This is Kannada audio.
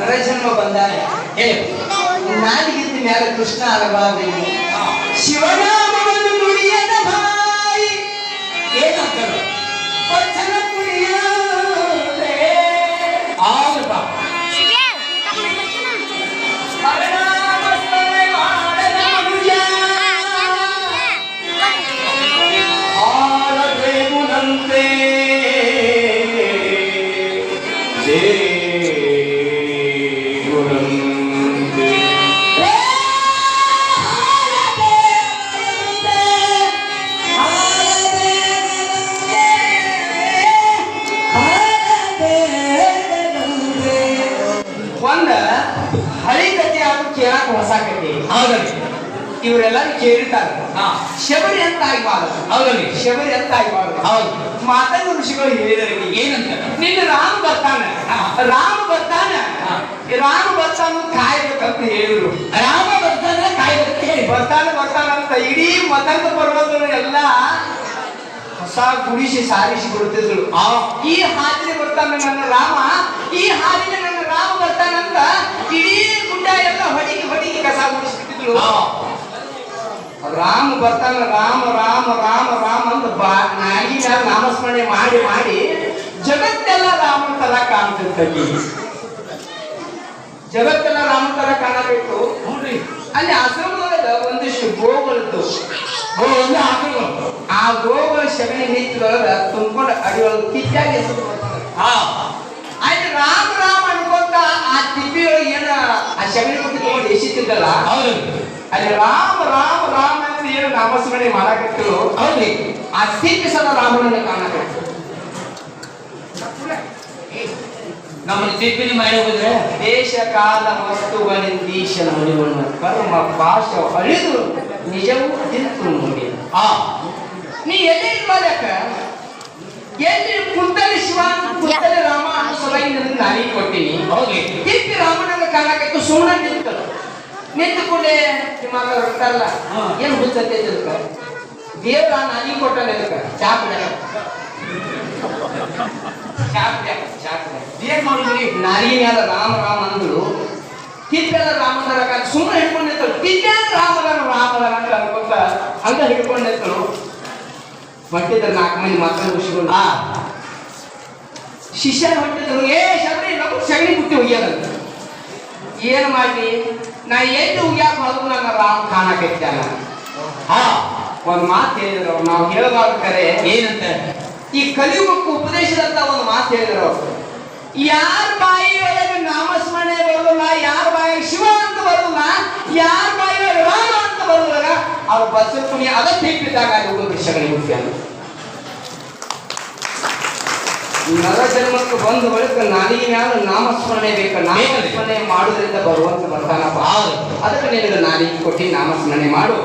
ನರೇಶನ್ಮ ಬಂದಾನೆ. ನಾನಿಗಿಂತ ಮೇಲೆ ಕೃಷ್ಣ ಅಲಭಾವಿ ಶಿವನ ಇವರೆಲ್ಲರೂ ಕೇಳಿರ್ತಾರ ಹಾ. ಶಬರಿ ಅಂತ ಆಗ್ಬಾರ್ದು ಹೌದಲ್ರಿ ಶಬರಿ ಅಂತ ಆಗ್ಬಾರ್ದು ಹೌದು. ಮಾತಂಗ ಋಷಿಗಳು ಹೇಳಿದರೆ ಏನಂತ ನಿನ್ನ ರಾಮ ಬರ್ತಾನ. ರಾಮ ಬರ್ತಾನ. ರಾಮ ಬರ್ತಾನ ಕಾಯ್ಬೇಕಂತ ಹೇಳಿದ್ರು. ರಾಮ ಬರ್ತಾನ ಕಾಯ್ಬೇಕು ಹೇಳಿ ಬರ್ತಾನ ಬರ್ತಾನ ಅಂತ ಇಡೀ ಮತಂಗ ಪರ್ವತರು ಎಲ್ಲ ಹೊಸ ಗುಡಿಸಿ ಸಾರಿಸಿ ಬರುತ್ತಿದ್ರು ಆ ಈ ಹಾದಿನ ಬರ್ತಾನೆ ನನ್ನ ರಾಮ. ಈ ಹಾದಿನ ನನ್ನ ರಾಮ ಬರ್ತಾನಂತ ಇಡೀ ಗುಡ್ಡ ಎಲ್ಲ ಹೊಡಿಗೆ ಹೊಡಿಗೆ ಕಸ ಗುಡಿಸ್ಬಿಟ್ಟಿದ್ರು. ರಾಮ ಬರ್ತಾನ ರಾಮ ರಾಮ ರಾಮ ರಾಮ ಅಂತ ಬಾ ನಾಗಿ ಮ್ಯಾಲ ನಾಮಸ್ಮರಣೆ ಮಾಡಿ ಮಾಡಿ ಕಾಣ್ತಿರ್ತೈತಿ ಜಗತ್ತನ್ನ ತರ ಕಾಣಬೇಕು. ಅಲ್ಲಿ ಆಶ್ರಮದೊಳಗ ಒಂದಿಷ್ಟು ಗೋಗಳಿದ್ದು ಆ ಗೋಗಳ ಶಗಣಿ ನೀತಿದೊಳಗ ತುಂಬಿಕೊಂಡು ಅಡಿಯೊಳಗೆ ಕಿಚ್ಚಾಗಿ ಹೆಸರು ಆಯ್ತು ರಾಮ ರಾಮ ಅನ್ಕೊಂತ ಆ ತಿಪ್ಪಿಯೊಳಗೆ ಏನ ಆ ಶಗಣಿ ಕೊಟ್ಟು ತಗೊಂಡು ಎಸಿತಿದ್ದಲ್ಲ? ಅಲ್ಲಿ ರಾಮ ರಾಮ ರಾಮ ಅಂತ ಏನು ನಾಮಸ್ಮರಣೆ ಮಾಡಾಕತ್ತಿರು ಅಲ್ಲಿ ಆ ತಿಪ್ಪಿ ಸದ ರಾಮನನ್ನು ಕಾಣಕತ್ತು ನಮ್ಮನ್ನ ತಿಪ್ಪಿನ ಮಾಡಿದ್ರೆ ದೇಶ ಕಾಲ ವಸ್ತುಗಳಿಂದೀಶನ ಮುನಿವನ್ನು ಕರ್ಮ ಪಾಶ ಅಳಿದು ನಿಜವೂ ತಿಂತು ನೋಡಿ ಆ. ನೀ ಎಲ್ಲಿ ಮಾಡಕ ಎಲ್ಲಿ ಕುಂತಲಿ ಶಿವ ಕುಂತಲಿ ರಾಮ ಸಲಹೆ ನಾನೇ ಕೊಟ್ಟಿನಿ. ಹೌದ್ರಿ ತಿಪ್ಪಿ ರಾಮನನ್ನ ಕಾಣಕ್ಕೆ ಸುಮ್ಮನೆ ನಿಂತು ನಿಂತುಕೊಂಡೆ ನಿಮ್ಮ ಮಗ ಹೊರಟಾರಲ್ಲ ಹಾ. ಏನು ಹುಚ್ಚತ್ತೆ ತಿಳ್ಕ? ದೇವ್ರ ನಾನಿ ಕೊಟ್ಟಾನ ಇದಕ್ಕ ಚಾಪಡ ಚಾಪಡ ಚಾಪಡ ಏನ್ ಮಾಡಿದ್ರಿ ನಾರಿ ಮ್ಯಾಲ ರಾಮ ರಾಮ ಅಂದ್ರು ಕಿತ್ತೆಲ್ಲ ರಾಮದರ ಕಾಲ ಸುಮ್ಮನೆ ಹಿಡ್ಕೊಂಡು ನಿಂತಳು ತಿಪ್ಪೆ ರಾಮದರ ರಾಮದರ ಅಂತ ಅನ್ಕೊಂತ ಅಂತ ಹಿಡ್ಕೊಂಡು ನಿಂತಳು ಹೊಟ್ಟಿದ್ರ ನಾಲ್ಕು ಮಂದಿ ಮಾತ್ರ ಖುಷಿಗಳು ಆ ಶಿಷ್ಯ ಹೊಟ್ಟಿದ್ರು ಏ ಶಬರಿ ನಗು ಸಗಣಿ ಬುಟ್ಟಿ ಹೋಗ್ಯಾರ ಏನು ಮಾಡಿ ನಾ ಎಲ್ಲಿ ಉಗ್ಯಾಕ ಹೋದ್ರು ನನ್ನ ರಾಮ್ ಕಾಣಕೈತಾನ ಹಾ ಒಂದು ಮಾತು ಹೇಳಿದ್ರು ಅವ್ರು. ನಾವು ಹೇಳಬಾರ್ದು ಕರೆ ಏನಂತ? ಈ ಕಲಿಯುಗಕ್ಕೆ ಉಪದೇಶದಂತ ಒಂದು ಮಾತು ಹೇಳಿದ್ರು ಅವ್ರು. ಯಾರ ಬಾಯಿ ಒಳಗೆ ನಾಮಸ್ಮರಣೆ ಬರಲ್ಲ ಯಾರ ಬಾಯಿ ಶಿವ ಅಂತ ಬರಲ್ಲ ಯಾರ ಬಾಯಿ ರಾಮ ಅಂತ ಬರಲ್ಲ ಅವ್ರ ಬಸ್ಸು ಪುಣ್ಯ ಅದ ತಿಪ್ಪಿದ್ದಾಗ ಅಲ್ಲಿ ಹೋಗೋದು ಸಗಣಿ ಬುಟ್ಟಿ ನರ ಜನ್ಮಕ್ಕೆ ಬಂದ ಬಳಿಕ ನನಗೆ ಮ್ಯಾಲ ನಾಮಸ್ಮರಣೆ ಬೇಕು. ನಾಮಸ್ಮರಣೆ ಮಾಡುವುದರಿಂದ ಬರುವಂತ ಬರ್ತಾನಪ್ಪ. ಬಾ ಅದಕ್ಕೆ ನಿನಗೆ ನಾಲಿಗೆ ಕೊಟ್ಟು ನಾಮಸ್ಮರಣೆ ಮಾಡು.